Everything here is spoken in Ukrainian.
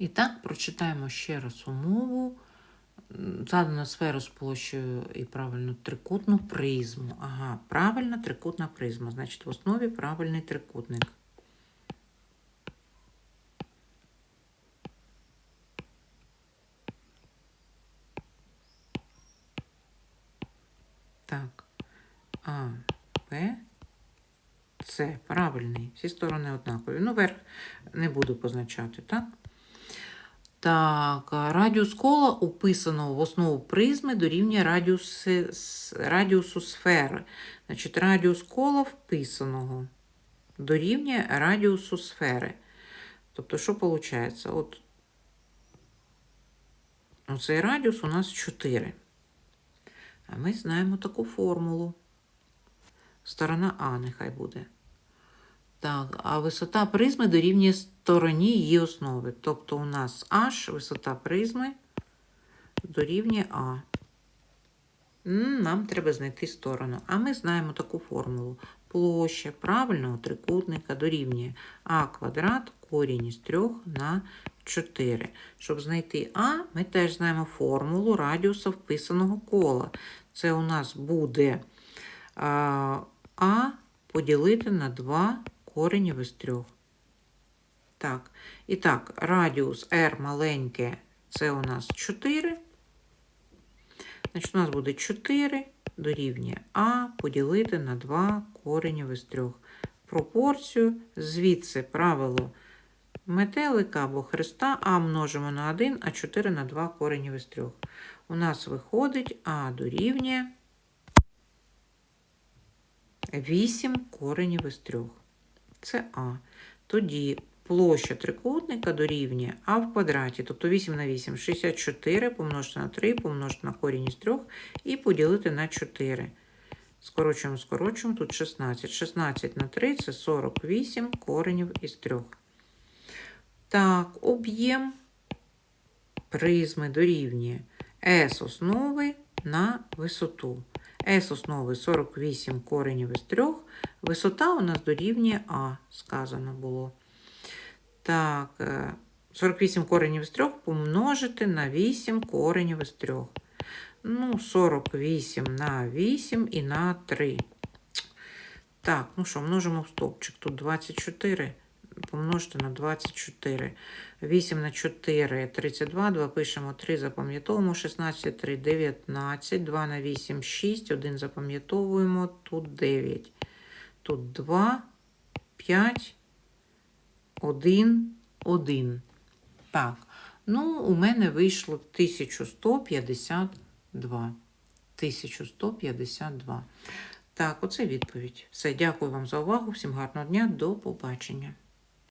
І так, прочитаємо ще раз умову. М, Задано сферу з площею і правильну трикутну призму. Ага, правильна трикутна призма. Значить, в основі правильний трикутник. Так. А, Б, С. Правильний. Всі сторони однакові. Ну, верх не буду позначати, так? Так, радіус кола, уписаного в основу призми, дорівнює радіуси, радіусу сфери. Значить, радіус кола вписаного дорівнює радіусу сфери. Тобто, що виходить? От оцей радіус у нас 4. А ми знаємо таку формулу. Сторона А нехай буде. Так, а висота призми дорівнює стороні її основи. Тобто у нас H, висота призми дорівнює А. Нам треба знайти сторону. А ми знаємо таку формулу. Площа правильного трикутника дорівнює А квадрат корінь із 3 на 4. Щоб знайти А, ми теж знаємо формулу радіуса вписаного кола. Це у нас буде а, поділити на 2 коренів із 3. Так, і так, радіус R маленьке, це у нас 4. Значить, у нас буде 4 дорівнює А поділити на 2 коренів із 3. Пропорцію, звідси правило метелика або хреста А множимо на 1, а 4 на 2 коренів із 3. У нас виходить А дорівнює 8 коренів із 3. Це А. Тоді площа трикутника дорівнює А в квадраті, тобто 8 на 8, 64 помножити на 3, помножити на корінь із 3 і поділити на 4. Скорочуємо, скорочуємо, тут 16. 16 на 3 це 48 коренів із 3. Так, об'єм призми дорівнює S основи на висоту. S основи 48 коренів із 3. Висота у нас дорівнює А, сказано було. Так, е, 48 коренів із 3 помножити на 8 коренів із 3. Ну, 48 на 8 і на 3. Так, ну що, множимо в стовпчик. Тут 24 помножити на 24. 8 на 4 32, 2 пишемо 3, запам'ятовуємо, 16, 3, 19, 2 на 8, 6, 1 запам'ятовуємо, тут 9. Тут 2, 5, 1, 1. Так, ну, у мене вийшло 1152. 1152. Так, оце відповідь. Все, дякую вам за увагу. Всім гарного дня. До побачення.